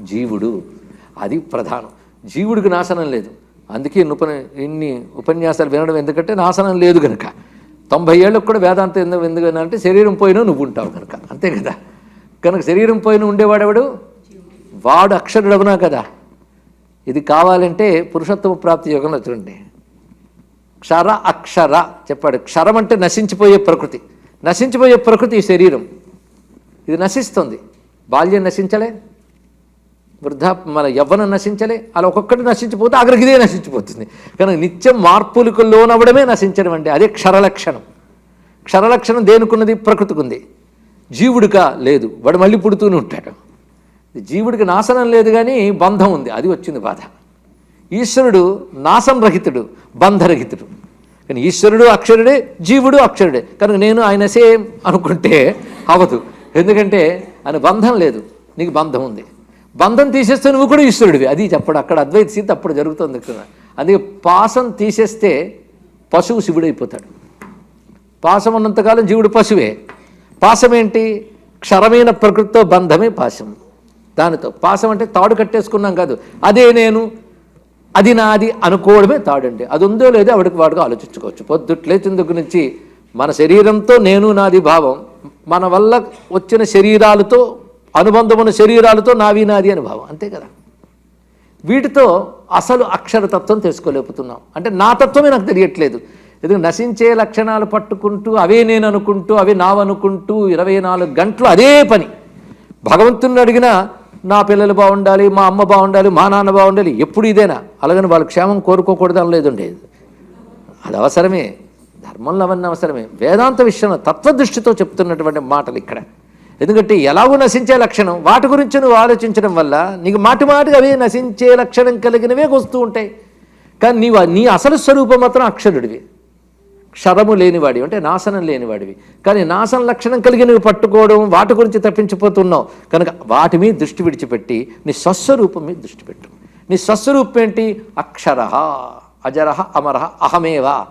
జీవుడు అది ప్రధానం. జీవుడికి నాశనం లేదు. అందుకే ఇన్ని ఉప ఇన్ని ఉపన్యాసాలు వినడం ఎందుకంటే నాశనం లేదు కనుక తొంభై ఏళ్ళకు కూడా వేదాంతం ఎందుకు అంటే శరీరం పోయినా నువ్వు ఉంటావు కనుక అంతే కదా? కనుక శరీరం పోయిన ఉండేవాడెవడు వాడు అక్షరుడవునా కదా? ఇది కావాలంటే పురుషోత్తమ ప్రాప్తి యోగంలో చూడండి. క్షర అక్షర చెప్పాడు. క్షరం అంటే నశించిపోయే ప్రకృతి. నశించిపోయే ప్రకృతి ఈ శరీరం. ఇది నశిస్తుంది. బాల్యం నశించలే? వృద్ధా మన యవ్వనం నశించలే? అలా ఒక్కొక్కటి నశించిపోతే ఆఖరికి ఇదే నశించిపోతుంది. కనుక నిత్యం మార్పులకు లోనవ్వడమే నశించడం అంటే అదే క్షరలక్షణం. క్షరలక్షణం దేనికున్నది? ప్రకృతికి ఉంది జీవుడిక లేదు. వాడు మళ్ళీ పుడుతూనే ఉంటాడు. జీవుడికి నాశనం లేదు కానీ బంధం ఉంది. అది వచ్చింది బాధ. ఈశ్వరుడు నాశం రహితుడు బంధరహితుడు కానీ ఈశ్వరుడు అక్షరుడే జీవుడు అక్షరుడే. కనుక నేను ఆయన సేమ్ అనుకుంటే అవదు. ఎందుకంటే ఆయన బంధం లేదు. నీకు బంధం ఉంది. బంధం తీసేస్తే నువ్వు కూడా ఈశ్వరుడివి. అది చెప్పడు. అక్కడ అద్వైత సీత అప్పుడు జరుగుతుంది ఇక్కడ అందుకే పాసం తీసేస్తే పశువు శివుడైపోతాడు. పాసం ఉన్నంతకాలం జీవుడు పశువే. పాసం ఏంటి? క్షరమైన ప్రకృతితో బంధమే పాశం. దానితో. పాసం అంటే తాడు కట్టేసుకున్నాం కాదు. అదే నేను అది నాది అనుకోవడమే తాడండి. అది ఉందో లేదో ఆవిడకి వాడుగా ఆలోచించుకోవచ్చు. పొద్దుట్లేచిన దగ్గర నుంచి మన శరీరంతో నేను నాది భావం. మన వల్ల వచ్చిన శరీరాలతో అనుబంధమున శరీరాలతో నావి నాది అని భావం. అంతే కదా? వీటితో అసలు అక్షరతత్వం తెలుసుకోలేకపోతున్నాం. అంటే నా తత్వమే నాకు తెలియట్లేదు. ఎందుకంటే నశించే లక్షణాలు పట్టుకుంటూ అవే నేను అనుకుంటూ అవే నావనుకుంటూ ఇరవై నాలుగు గంటలు అదే పని. భగవంతుని అడిగినా నా పిల్లలు బాగుండాలి మా అమ్మ బాగుండాలి మా నాన్న బాగుండాలి ఎప్పుడు ఇదేనా? అలాగని వాళ్ళ క్షేమం కోరుకోకూడదు అని ఉండేది అది అవసరమే. ధర్మంలో అవన్నీ అవసరమే. వేదాంత విషయంలో తత్వదృష్టితో చెప్తున్నటువంటి మాటలు ఇక్కడ. ఎందుకంటే ఎలాగో నశించే లక్షణం వాటి గురించి నువ్వు ఆలోచించడం వల్ల నీకు మాటి మాటిగా అవి నశించే లక్షణం కలిగినవే వస్తూ ఉంటాయి. కానీ నీవు నీ అసలు స్వరూపం మాత్రం అక్షరుడివి. క్షరము లేనివాడివి అంటే నాశనం లేనివాడివి. కానీ నాశన లక్షణం కలిగి నువ్వు పట్టుకోవడం వాటి గురించి తప్పించిపోతున్నావు. కనుక వాటి మీద దృష్టి విడిచిపెట్టి నీ స్వస్వరూపం మీద దృష్టి పెట్టు. నీ స్వస్వరూపం ఏంటి? అక్షర అజర అమర అహమేవా.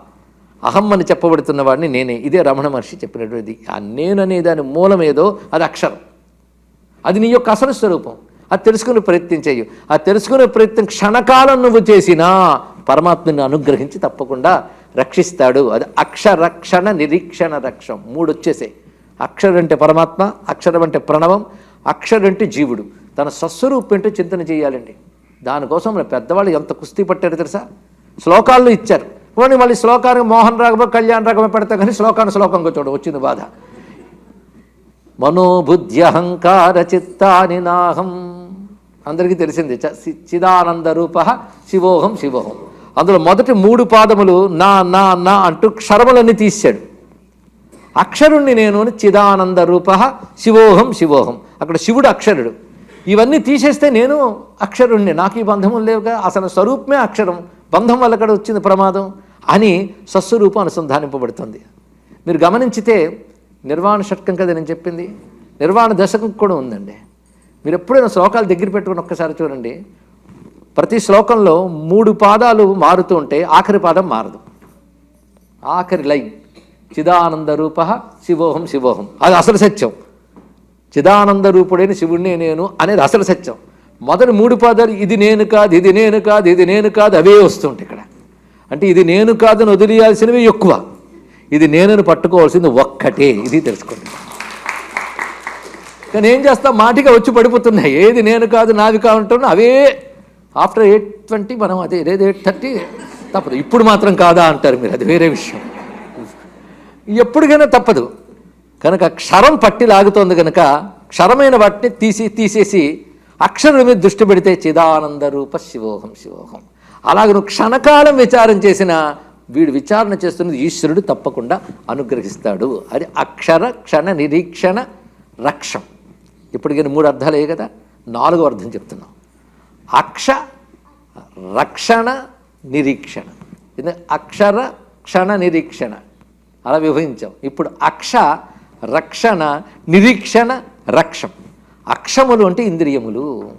అహం అని చెప్పబడుతున్న వాడిని నేనే. ఇదే రమణ మహర్షి చెప్పినటువంటిది. ఆ నేను అనే దాని మూలం ఏదో? అది అక్షరం. అది నీ యొక్క అసలు స్వరూపం. అది తెలుసుకునే ప్రయత్నం చేయు. ఆ తెలుసుకునే ప్రయత్నం క్షణకాలం నువ్వు చేసినా పరమాత్మని అనుగ్రహించి తప్పకుండా రక్షిస్తాడు. అది అక్షరక్షణ నిరీక్షణ రక్షం. మూడు వచ్చేసాయి. అక్షరం అంటే పరమాత్మ అక్షరం అంటే ప్రణవం అక్షరం అంటే జీవుడు. తన స్వస్వరూపం ఏంటో చింతన చేయాలండి. దానికోసం పెద్దవాళ్ళు ఎంత కుస్తీ పట్టారు తెలుసా? శ్లోకాల్లో ఇచ్చారు. పోనీ మళ్ళీ శ్లోకానికి మోహన్ రాగమో కళ్యాణ్ రాగమో పెడతా కానీ శ్లోకాన్ని శ్లోకంగా చూడ వచ్చింది బాధ. మనోబుద్ధ్యహంకార చిత్తాని నాహం. అందరికీ తెలిసింది చిదానంద రూప శివోహం శివోహం. అందులో మొదటి మూడు పాదములు నా నా నా అంటూ క్షరములన్నీ తీశాడు. అక్షరుణ్ణి నేను అని చిదానంద రూప శివోహం శివోహం. అక్కడ శివుడు అక్షరుడు. ఇవన్నీ తీసేస్తే నేను అక్షరుణ్ణి. నాకు ఈ బంధములు లేవుగా అసలు స్వరూపమే అక్షరం. బంధం వల్ల అక్కడ వచ్చింది ప్రమాదం? అని సస్వరూపం అనుసంధానింపబడుతుంది. మీరు గమనించితే నిర్వాణ షట్కం కదా నేను చెప్పింది? నిర్వాణ దశకం కూడా ఉందండి. మీరు ఎప్పుడైనా శ్లోకాలు దగ్గర పెట్టుకుని ఒక్కసారి చూడండి. ప్రతి శ్లోకంలో మూడు పాదాలు మారుతూ ఉంటే ఆఖరి పాదం మారదు. ఆఖరి లైన్ చిదానంద రూప శివోహం శివోహం. అది అసలు సత్యం. చిదానంద రూపుడైన శివుణ్ణి నేను అనేది అసలు సత్యం. మొదటి మూడు పాదాలు ఇది నేను కాదు ఇది నేను కాదు ఇది నేను కాదు అవే వస్తుంటాయి ఇక్కడ. అంటే ఇది నేను కాదని వదిలేయాల్సినవి ఎక్కువ. ఇది నేనని పట్టుకోవాల్సింది ఒక్కటే. ఇది తెలుసుకోండి. కానీ ఏం చేస్తా? మాటిగా వచ్చి పడిపోతున్నాయి. ఏది నేను కాదు నాది కావంటున్నా అవే ఆఫ్టర్ ఎయిట్ ట్వంటీ మనం అదే లేదు ఎయిట్ థర్టీ తప్పదు. ఇప్పుడు మాత్రం కాదా అంటారు మీరు. అది వేరే విషయం. ఎప్పటికైనా తప్పదు. కనుక క్షరం పట్టి లాగుతోంది కనుక క్షరమైన వాటిని తీసి తీసేసి అక్షరం మీద దృష్టి పెడితే చిదానంద రూప శివోహం శివోహం. అలాగ నువ్వు క్షణకాలం విచారం చేసిన వీడు విచారణ చేస్తున్నది ఈశ్వరుడు తప్పకుండా అనుగ్రహిస్తాడు. అది అక్షర క్షణ నిరీక్షణ రక్షం. ఇప్పటికైనా మూడు అర్థాలే కదా? నాలుగో అర్థం చెప్తున్నాం. అక్ష రక్షణ నిరీక్షణ. ఇది అక్షర క్షణ నిరీక్షణ. అలా విభజించాం. ఇప్పుడు అక్ష రక్షణ నిరీక్షణ రక్షం. అక్షములు అంటే ఇంద్రియములు.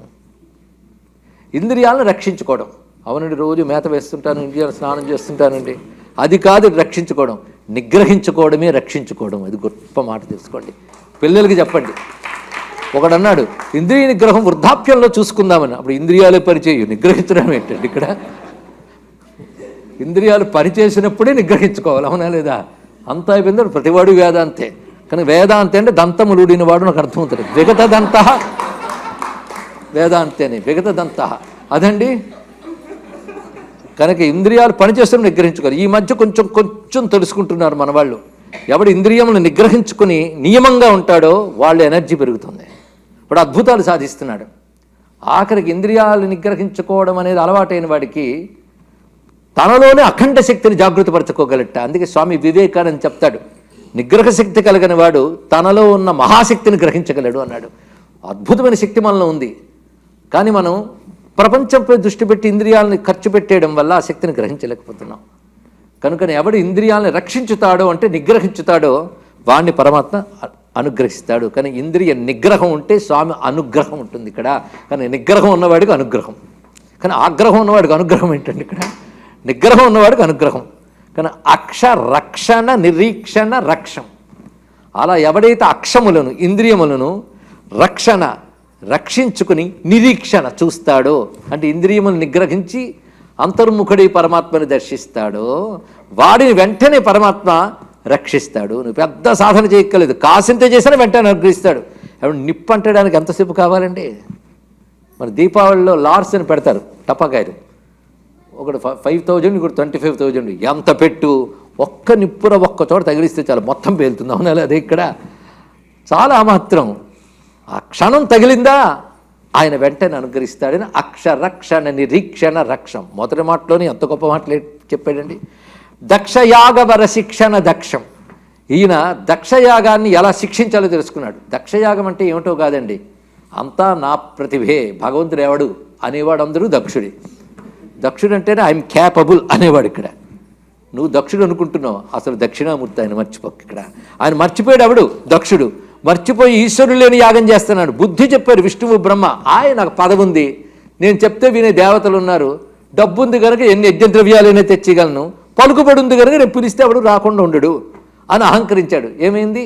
ఇంద్రియాలను రక్షించుకోవడం. అవునండి రోజు మేత వేస్తుంటాను ఇండియాలో స్నానం చేస్తుంటానండి. అది కాదు రక్షించుకోవడం. నిగ్రహించుకోవడమే రక్షించుకోవడం. అది గొప్ప మాట తెలుసుకోండి. పిల్లలకి చెప్పండి. ఒకడు అన్నాడు ఇంద్రియ నిగ్రహం వృద్ధాప్యంలో చూసుకుందామని. అప్పుడు ఇంద్రియాలే పనిచేయు నిగ్రహించడం ఏంటండి ఇక్కడ? ఇంద్రియాలు పనిచేసినప్పుడే నిగ్రహించుకోవాలి అవునా లేదా? అంతా అయిపోయింది ప్రతివాడు వేదాంతే. కానీ వేదాంతే అంటే దంతములుడిన వాడు నాకు అర్థమవుతుంది విగత దంత వేదాంతేని విగత దంత అదండి? కనుక ఇంద్రియాలు పనిచేస్తున్న నిగ్రహించుకోరు ఈ మధ్య కొంచెం కొంచెం తెలుసుకుంటున్నారు మన వాళ్ళు. ఎవడు ఇంద్రియములను నిగ్రహించుకుని నియమంగా ఉంటాడో వాళ్ళ ఎనర్జీ పెరుగుతుంది. వాడు అద్భుతాలు సాధిస్తున్నాడు. ఆఖరికి ఇంద్రియాలు నిగ్రహించుకోవడం అనేది అలవాటైన వాడికి తనలోనే అఖండ శక్తిని జాగృతపరచుకోగలట. అందుకే స్వామి వివేకానంద చెప్తాడు నిగ్రహ శక్తి కలిగిన వాడు తనలో ఉన్న మహాశక్తిని గ్రహించగలడు అన్నాడు. అద్భుతమైన శక్తి మనలో ఉంది. కానీ మనం ప్రపంచంపై దృష్టి పెట్టి ఇంద్రియాలని ఖర్చు పెట్టేయడం వల్ల ఆ శక్తిని గ్రహించలేకపోతున్నాం. కనుక ఎవడు ఇంద్రియాలను రక్షించుతాడో అంటే నిగ్రహించుతాడో వాణ్ణి పరమాత్మ అనుగ్రహిస్తాడు. కానీ ఇంద్రియ నిగ్రహం ఉంటే స్వామి అనుగ్రహం ఉంటుంది ఇక్కడ. కానీ నిగ్రహం ఉన్నవాడికి అనుగ్రహం. కానీ ఆగ్రహం ఉన్నవాడికి అనుగ్రహం ఏంటండి ఇక్కడ? నిగ్రహం ఉన్నవాడికి అనుగ్రహం. కానీ అక్ష రక్షణ నిరీక్షణ రక్షం. అలా ఎవడైతే అక్షములను ఇంద్రియములను రక్షణ రక్షించుకుని నిరీక్షణ చూస్తాడో అంటే ఇంద్రియములు నిగ్రహించి అంతర్ముఖుడి పరమాత్మని దర్శిస్తాడో వాడిని వెంటనే పరమాత్మ రక్షిస్తాడు. నువ్వు పెద్ద సాధన చేయక్కర్లేదు. కాసింత చేసినా వెంటనే అనుగ్రహిస్తాడు. ఎవడు నిప్పు అంటడానికి ఎంతసేపు కావాలండి? మరి దీపావళిలో లార్స్ అని పెడతారు టపాకాయలు. ఒకటి ఫైవ్ థౌజండ్ ఇంకోటి ట్వంటీ ఫైవ్ థౌజండ్ ఎంత పెట్టు? ఒక్క నిప్పుర ఒక్క చోట తగిలిస్తే చాలా. మొత్తం పేలుతుంది? అవునా అదే ఇక్కడ? చాలా మాత్రం ఆ క్షణం తగిలిందా? ఆయన వెంటనే అనుగ్రహిస్తాడని అక్షరక్షణ నిరీక్షణ రక్షం. మొదటి మాటలోని ఎంత గొప్ప మాటలు చెప్పాడండి? దక్షయాగవర శిక్షణ దక్షం. ఈయన దక్షయాగాన్ని ఎలా శిక్షించాలో తెలుసుకున్నాడు. దక్షయాగం అంటే ఏమిటో కాదండి. అంతా నా ప్రతిభే. భగవంతుడు ఎవడు? అనేవాడు అందరూ దక్షుడే. దక్షుడు అంటేనే ఐఎమ్ క్యాపబుల్ అనేవాడు ఇక్కడ. నువ్వు దక్షుడు అనుకుంటున్నావు. అసలు దక్షిణామూర్తి ఆయన మర్చిపోక్ ఇక్కడ. ఆయన మర్చిపోయాడు ఎవడు? దక్షుడు. మర్చిపోయి ఈశ్వరుడు లేని యాగం చేస్తున్నాడు. బుద్ధి చెప్పారు విష్ణువు బ్రహ్మ ఆయన నాకు పదవి ఉంది. నేను చెప్తే వినే దేవతలు ఉన్నారు. డబ్బు ఉంది కనుక ఎన్ని యజ్ఞ ద్రవ్యాలైనా తెచ్చిగలను పలుకుబడి ఉంది కనుక నేను పిలిస్తే ఎవడు రాకుండా ఉండడు అని అహంకరించాడు. ఏమైంది?